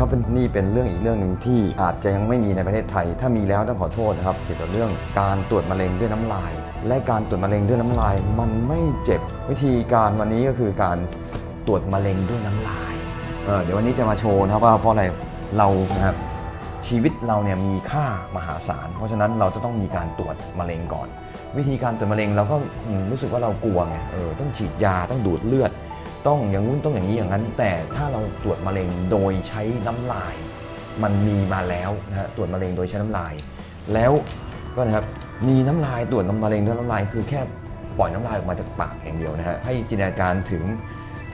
ครับเป็นนี่เป็นเรื่องอีกเรื่องหนึ่งที่อาจจะยังไม่มีในประเทศไทย ถ้ามีแล้วต้องขอโทษนะครับเกี่ยวกับเรื่องการตรวจมะเร็งด้วยน้ำลาย และการตรวจมะเร็งด้วยน้ำลาย มันไม่เจ็บวิธีการวันนี้ก็คือการตรวจมะเร็งด้วยน้ำลายเออเดี๋ยววันนี้จะมาโชว์นะครับว่าเพราะอะไรเรานะครับชีวิตเราเนี่ยมีค่ามหาศาล เพราะฉะนั้นเราจะต้องมีการตรวจมะเร็งก่อน วิธีการตรวจมะเร็งเราก็รู้สึกว่าเรากลัวไงเออต้องฉีดยาต้องดูดเลือด ต้องอย่างนู้นต้องอย่างนี้อย่างนั้น แต่ถ้าเราตรวจมะเร็งโดยใช้น้ำลาย มันมีมาแล้วนะฮะตรวจมะเร็งโดยใช้น้ำลาย แล้วก็นะครับมีน้ำลายตรวจน้ำมะเร็งด้วยน้ำลายคือแค่ปล่อยน้ำลายออกมาจากปากอย่างเดียวนะฮะให้จินตนาการถึง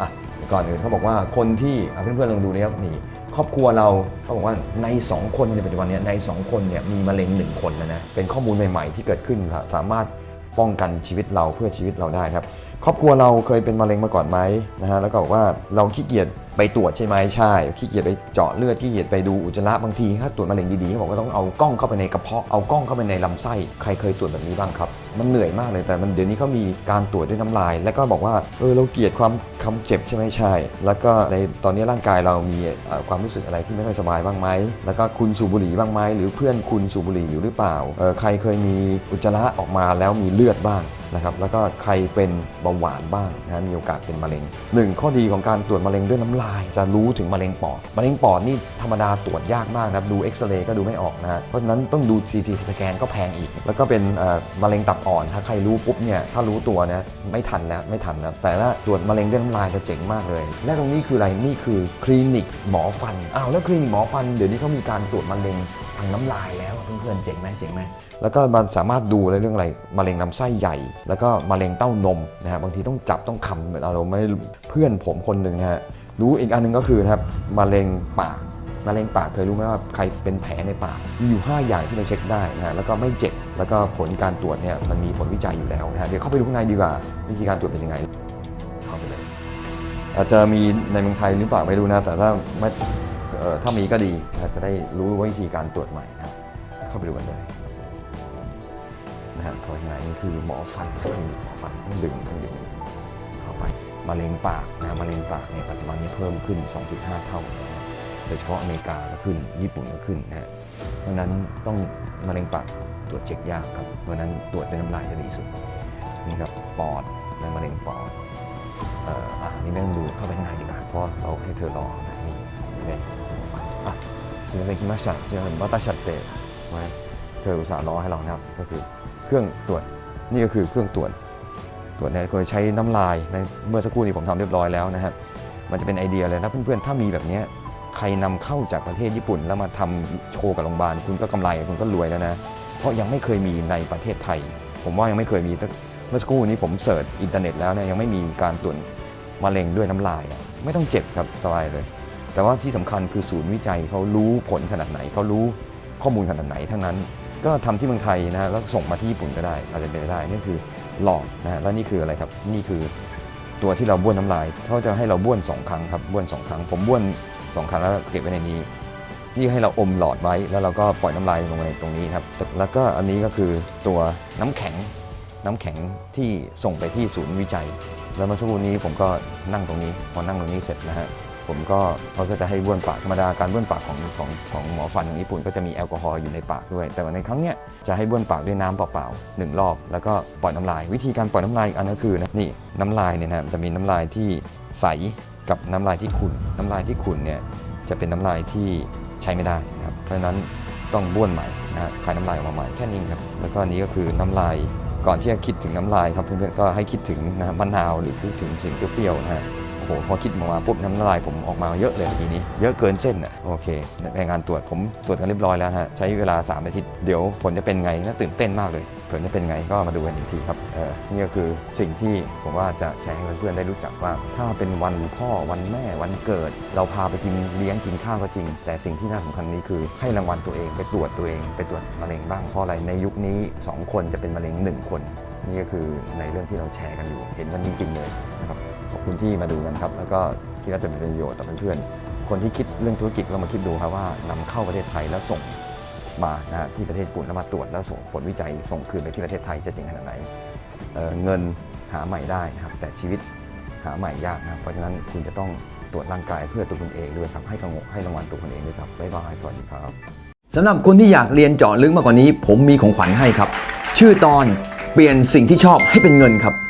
อะก่อนอื่นเขาบอกว่าคนที่อะเพื่อนๆลองดูนะครับนี่ครอบครัวเราเขาบอกว่าใน 2 คนในปัจจุบันนี้ใน 2 คนเนี่ยมีมะเร็ง 1 คนนะนะเป็นข้อมูลใหม่ ๆ ที่เกิดขึ้นสามารถ ป้องกันชีวิตเราเพื่อชีวิตเราได้ครับ ครอบครัวเราเคยเป็นมะเร็งมาก่อนไหมนะฮะแล้วก็บอกว่าเราขี้เกียจไปตรวจใช่ไหมใช่ขี้เกียจไปเจาะเลือดขี้เกียจไปดูอุจจาระบางทีถ้าตรวจมะเร็งดีๆเขาบอกว่าต้องเอากล้องเข้าไปในกระเพาะเอากล้องเข้าไปในลำไส้ใครเคยตรวจแบบนี้บ้างครับ มันเหนื่อยมากเลยแต่มันเดี๋ยวนี้เขามีการตรวจด้วยน้ำลาย แล้วก็บอกว่าเออเราเกลียดความคำเจ็บใช่ไหมใช่ แล้วก็ในตอนนี้ร่างกายเรามีความรู้สึกอะไรที่ไม่ค่อยสบายบ้างไหมแล้วก็คุณสูบบุหรี่บ้างไหมหรือเพื่อนคุณสูบบุหรี่อยู่หรือเปล่าเออใครเคยมีอุจจาระออกมาแล้วมีเลือดบ้าง นะครับแล้วก็ใครเป็นเบาหวานบ้างนะมีโอกาสเป็นมะเร็งหนึ่งข้อดีของการตรวจมะเร็งด้วยน้ำลาย จะรู้ถึงมะเร็งปอด มะเร็งปอดนี่ธรรมดาตรวจยากมากนะครับดูเอ็กซเรย์ก็ดูไม่ออกนะเพราะฉะนั้นต้องดู CT สแกนก็แพงอีก แล้วก็เป็นมะเร็งตับอ่อน ถ้าใครรู้ปุ๊บเนี่ยถ้ารู้ตัวนี่ยไม่ทันแล้วไม่ทันแล้วแต่ถ้าตรวจมะเร็งด้วยน้ำลายจะเจ๋งมากเลย และตรงนี้คืออะไรนี่คือคลินิกหมอฟันอ้าวแล้วคลินิกหมอฟันเดี๋ยวนี้เขามีการตรวจมะเร็ง ทางน้ำลายแล้วเพื่อนๆเจ๋งไหมเจ๋งไหมแล้วก็มันสามารถดูในเรื่องอะไรมะเร็งลำไส้ใหญ่ แล้วก็มะเร็งเต้านมนะฮะบางทีต้องจับต้องคำเหมือนเราไม่เพื่อนผมคนหนึ่งนะฮะรู้อีกอันหนึงก็คือนะครับมะเร็งปากมะเร็งปากเคยรู้ไหมว่าใครเป็นแผลในปากมีอยู่ 5 อย่างที่เราเช็คได้นะฮะแล้วก็ไม่เจ็บแล้วก็ผลการตรวจเนี่ยมันมีผลวิจัยอยู่แล้วนะฮะเดี๋ยวเข้าไปดูข้างในดีกว่าวิธีการตรวจเป็นยังไงเข้าไปเลยอาจจะมีในเมืองไทยหรือเปล่าไม่รู้นะแต่ถ้าไม่เอ่อ ถ้ามีก็ดีนะจะได้รู้วิธีการตรวจใหม่นะครับเข้าไปดูกันเลยนะฮะเข้าไปข้านนี่คือหมอฟันคือหมอฟันต้องดึงต้องดึงเข้าไปมะเร็งปากนะมะเร็งปากในยปัจจุบันนี้เพิ่มขึ้น 2.5 เท่านะโดยเฉพาะอเมริกาก็ขึ้น ญี่ปุ่นก็ขึ้นนะฮะเพราะนั้นต้องมะเร็งปากตรวจเช็คยากครับเพราะนั้นตรวจด้วยน้ำลายจะดีสุดนี่ครับปอดนะมะเร็งปอดเอ่ออะนี่ไม่ต้องดูเข้าไปข้างในดีกว่าเพราะเราให้เธอรอนะนี่เลยหม อฟันอ่ะすみません来ましたすみません待たしちゃってまあเธออุตส่าห์รอให้เรานะครับก็คือ เครื่องตรวจนี่ก็คือเครื่องตรวจตรวจเนี่ยโดยใช้น้ำลายในเมื่อสักครู่นี้ผมทำเรียบร้อยแล้วนะครับมันจะเป็นไอเดียเลยนะเพื่อนๆถ้ามีแบบเนี้ยใครนำเข้าจากประเทศญี่ปุ่น แล้วมาทำโชว์กับโรงพยาบาลคุณก็กำไรคุณก็รวยแล้วนะเพราะยังไม่เคยมีในประเทศไทย ผมว่ายังไม่เคยมีแต่เมื่อสักครู่นี้ผมเสิร์ชอินเทอร์เน็ตแล้วเนี่ยยังไม่มีการตรวจมะเร็งด้วยน้ำลายอะไม่ต้องเจ็บครับสบายเลย แต่ว่าที่สำคัญคือศูนย์วิจัยเขารู้ผลขนาดไหนเขารู้ข้อมูลขนาดไหนทั้งนั้น ก็ทำที่เมืองไทยนะฮะแล้วส่งมาที่ญี่ปุ่นก็ได้อาจจะเป็นไปได้นี่คือหลอดนะฮะแล้วนี่คืออะไรครับนี่คือตัวที่เราบ้วนน้ำลายเขาจะให้เราบ้วนสองครั้งครับบ้วนสองครั้ง ผมบ้วนสองครั้งแล้วเก็บไว้ในนี้นี่ให้เราอมหลอดไว้แล้วเราก็ปล่อยน้ำลายลงไปในตรงนี้ครับ แล้วก็อันนี้ก็คือตัวน้ำแข็งน้ำแข็งที่ส่งไปที่ศูนย์วิจัย แล้วเมื่อสักครู่นี้ผมก็นั่งตรงนี้ พอนั่งตรงนี้เสร็จนะฮะ ผมก็เขาก็จะให้บ้วนปากธรรมดาการบ้วนปากของของของหมอฟันของญี่ปุ่นก็จะมีแอลกอฮอล์อยู่ในปากด้วย แต่ว่าในครั้งเนี้ยจะให้บ้วนปากด้วยน้ำเปล่าๆหนึ่งรอบ แล้วก็ปล่อยน้ำลาย วิธีการปล่อยน้ำลายอีกอันก็คือนะนี่น้ำลายเนี่ยนะจะมีน้ำลายที่ใสกับน้ำลายที่ขุ่นน้ำลายที่ขุ่นเนี่ยจะเป็นน้ำลายที่ใช้ไม่ได้นะครับเพราะฉะนั้นต้องบ้วนใหม่นะฮะคายน้ำลายออกมาใหม่แค่นี้ครับแล้วก็นี้ก็คือน้ำลายก่อนที่จะคิดถึงน้ำลายครับเพื่อนๆก็ให้คิดถึงนะมะนาวหรือคิดถึงสิ่งเปรี้ยวๆนะฮะ หพอคิดออกมาปุ๊บน้ำลายผมออกมาเยอะเลยทีนี้ เยอะเกินเส้นอะโอเคในงานตรวจผมตรวจกันเรียบร้อยแล้วฮะใช้เวลา3อาทิตย์เดี๋ยวผลจะเป็นไงน่าตื่นเต้นมากเลยผลจะเป็นไงก็มาดูกันอีกทีครับเออนี่ก็คือสิ่งที่ผมว่าจะแชร์ให้เพื่อนๆได้รู้จักว่า ถ้าเป็นวันพ่อวันแม่วันเกิด เราพาไปกินเลี้ยงกินข้าวก็จริง แต่สิ่งที่น่าสำคัญนี้คือให้รางวัลตัวเองไปตรวจตัวเองไปตรวจมะเร็งบ้างเพราะอะไรในยุคนี้สองคนจะเป็นมะเร็งหนึ่งคน นี่ก็คือในเรื่องที่เราแชร์กันอยู่เห็นกันจริงๆเลยนะครับ ขอบคุณที่มาดูกันครับ แล้วก็คิดว่าจะเป็นประโยชน์ต่อเพื่อนๆคนที่คิดเรื่องธุรกิจเรามาคิดดูครับว่านำเข้าประเทศไทยแล้วส่งมานะฮะที่ประเทศญี่ปุ่นแล้วมาตรวจแล้วส่งผลวิจัยส่งคืนไปที่ประเทศไทยจะจริงขนาดไหนเเงินหาใหม่ได้นะครับ แต่ชีวิตหาใหม่ยากนะครับเพราะฉะนั้นคุณจะต้องตรวจร่างกายเพื่อตัวคุณเองด้วยครับให้รางวลให้รางวัลตัวคุณเองด้วยครับบ๊ายบายสวัสดีครับสำหรับคนที่อยากเรียนเจาะลึกมากกว่านี้ ผมมีของขวัญให้ครับ ชื่อตอนเปลี่ยนสิ่งที่ชอบให้เป็นเงินครับ